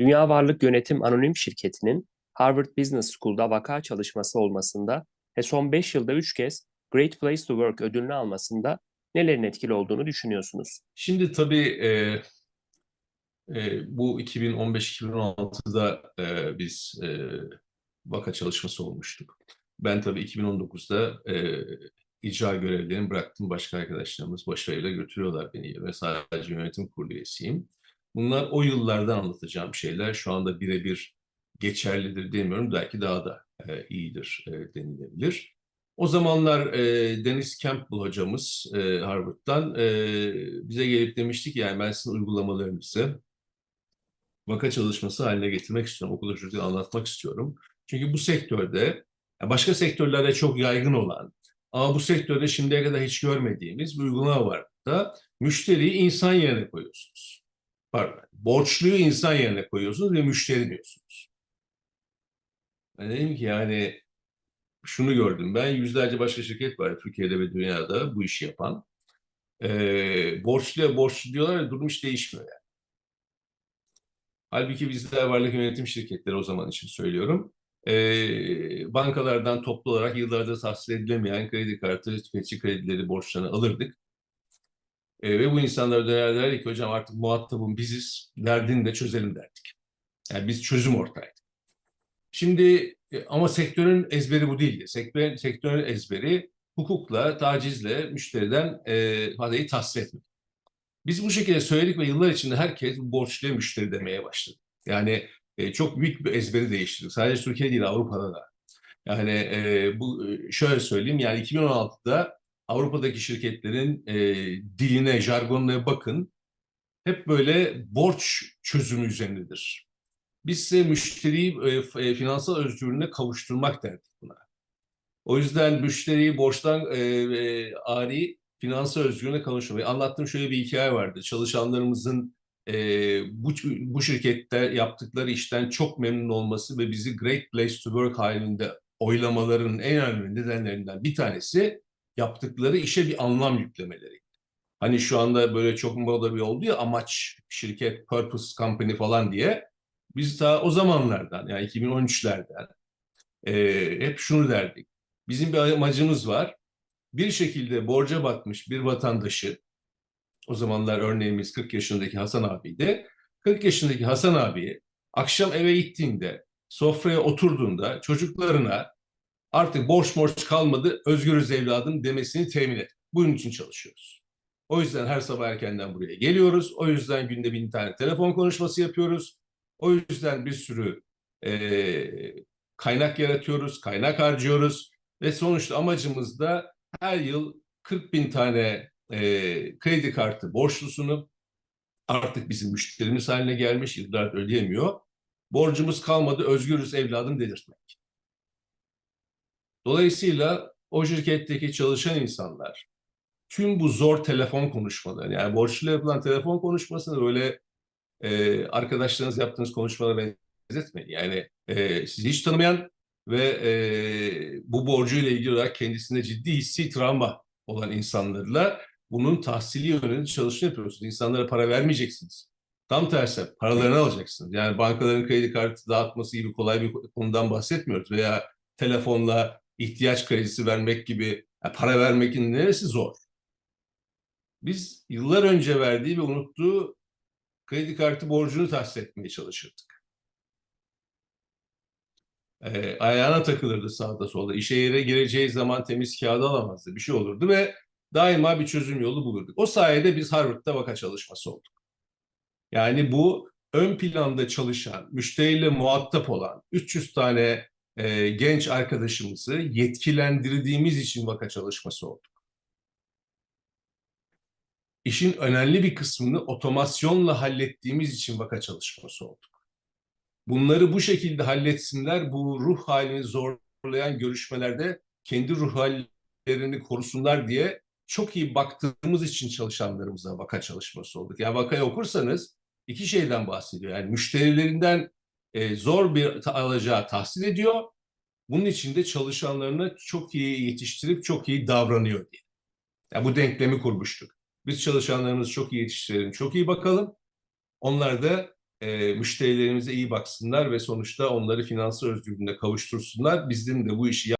Dünya Varlık Yönetim Anonim Şirketi'nin Harvard Business School'da vaka çalışması olmasında ve son 5 yılda 3 kez Great Place to Work ödülünü almasında nelerin etkili olduğunu düşünüyorsunuz? Şimdi tabii e, e, bu 2015-2016'da e, biz e, vaka çalışması olmuştuk. Ben tabii 2019'da e, icra görevlerini bıraktım. Başka arkadaşlarımız başarıyla götürüyorlar beni ve sadece yönetim kurulu üyesiyim. Bunlar o yıllardan anlatacağım şeyler. Şu anda birebir geçerlidir demiyorum. Belki daha da e, iyidir e, denilebilir. O zamanlar e, Dennis Campbell hocamız e, Harvard'dan e, bize gelip demiştik yani ben sizin uygulamalarınızı vaka çalışması haline getirmek istiyorum. Okul çocuklara anlatmak istiyorum. Çünkü bu sektörde başka sektörlerde çok yaygın olan ama bu sektörde şimdiye kadar hiç görmediğimiz bir uygulama var. Da müşteriyi insan yerine koyuyorsunuz. Pardon, borçluyu insan yerine koyuyorsunuz ve müşteri diyorsunuz. Ben dedim ki yani şunu gördüm ben yüzlerce başka şirket var Türkiye'de ve dünyada bu işi yapan. Ee, borçluya borçlu diyorlar ya durum hiç değişmiyor yani. Halbuki bizler varlık yönetim şirketleri o zaman için söylüyorum. Ee, bankalardan toplu olarak yıllardır tahsil edilemeyen kredi kartı, tüketici kredileri, borçlarını alırdık. Ee, ve bu insanlar dönerlerdi ki hocam artık muhatabım biziz, derdini de çözelim derdik. Yani biz çözüm ortağıydık. Şimdi e, ama sektörün ezberi bu değildi. Sektörün, sektörün ezberi hukukla, tacizle müşteriden e, parayı tahsil etmek. Biz bu şekilde söyledik ve yıllar içinde herkes borçluya müşteri demeye başladı. Yani e, çok büyük bir ezberi değiştirdik. Sadece Türkiye değil Avrupa'da da. Yani e, bu e, şöyle söyleyeyim yani 2016'da Avrupa'daki şirketlerin e, diline, jargonuna bakın. Hep böyle borç çözümü üzerindedir. Biz ise müşteriyi e, finansal özgürlüğüne kavuşturmak derdik buna. O yüzden müşteriyi borçtan e, e, ari finansal özgürlüğüne kavuşturmayı. Anlattığım şöyle bir hikaye vardı. Çalışanlarımızın e, bu, bu şirkette yaptıkları işten çok memnun olması ve bizi Great Place to Work halinde oylamaların en önemli nedenlerinden bir tanesi yaptıkları işe bir anlam yüklemeleri. Hani şu anda böyle çok moda bir oldu ya amaç şirket, purpose company falan diye. Biz daha o zamanlardan yani 2013'lerden e, hep şunu derdik. Bizim bir amacımız var. Bir şekilde borca batmış bir vatandaşı, o zamanlar örneğimiz 40 yaşındaki Hasan abiydi. 40 yaşındaki Hasan abi akşam eve gittiğinde, sofraya oturduğunda çocuklarına artık borç borç kalmadı, özgürüz evladım demesini temin et. Bunun için çalışıyoruz. O yüzden her sabah erkenden buraya geliyoruz. O yüzden günde bin tane telefon konuşması yapıyoruz. O yüzden bir sürü e, kaynak yaratıyoruz, kaynak harcıyoruz. Ve sonuçta amacımız da her yıl 40 bin tane e, kredi kartı borçlusunu artık bizim müşterimiz haline gelmiş, yıllar ödeyemiyor. Borcumuz kalmadı, özgürüz evladım dedirtmek. Dolayısıyla o şirketteki çalışan insanlar tüm bu zor telefon konuşmaları, yani borçluyla yapılan telefon konuşmasını böyle e, arkadaşlarınız yaptığınız konuşmalara benzetmeyin. Yani e, sizi hiç tanımayan ve e, bu borcuyla ilgili olarak kendisinde ciddi hissi travma olan insanlarla bunun tahsili yönünde çalışma yapıyorsunuz. İnsanlara para vermeyeceksiniz. Tam tersi paralarını alacaksınız. Yani bankaların kredi kartı dağıtması gibi kolay bir konudan bahsetmiyoruz. Veya telefonla ihtiyaç kredisi vermek gibi para vermekin neresi zor? Biz yıllar önce verdiği ve unuttuğu kredi kartı borcunu tahsil etmeye çalışırdık. E, ayağına takılırdı sağda solda. İşe yere gireceği zaman temiz kağıdı alamazdı. Bir şey olurdu ve daima bir çözüm yolu bulurduk. O sayede biz Harvard'da vaka çalışması olduk. Yani bu ön planda çalışan, müşteriyle muhatap olan 300 tane e, genç arkadaşımızı yetkilendirdiğimiz için vaka çalışması olduk. İşin önemli bir kısmını otomasyonla hallettiğimiz için vaka çalışması olduk. Bunları bu şekilde halletsinler, bu ruh halini zorlayan görüşmelerde kendi ruh hallerini korusunlar diye çok iyi baktığımız için çalışanlarımıza vaka çalışması olduk. Yani vakayı okursanız iki şeyden bahsediyor. Yani müşterilerinden e, zor bir alacağı tahsil ediyor. Bunun için de çalışanlarını çok iyi yetiştirip çok iyi davranıyor diye. Yani bu denklemi kurmuştuk. Biz çalışanlarımızı çok iyi yetiştirelim, çok iyi bakalım. Onlar da e, müşterilerimize iyi baksınlar ve sonuçta onları finansal özgürlüğüne kavuştursunlar. Bizim de bu işi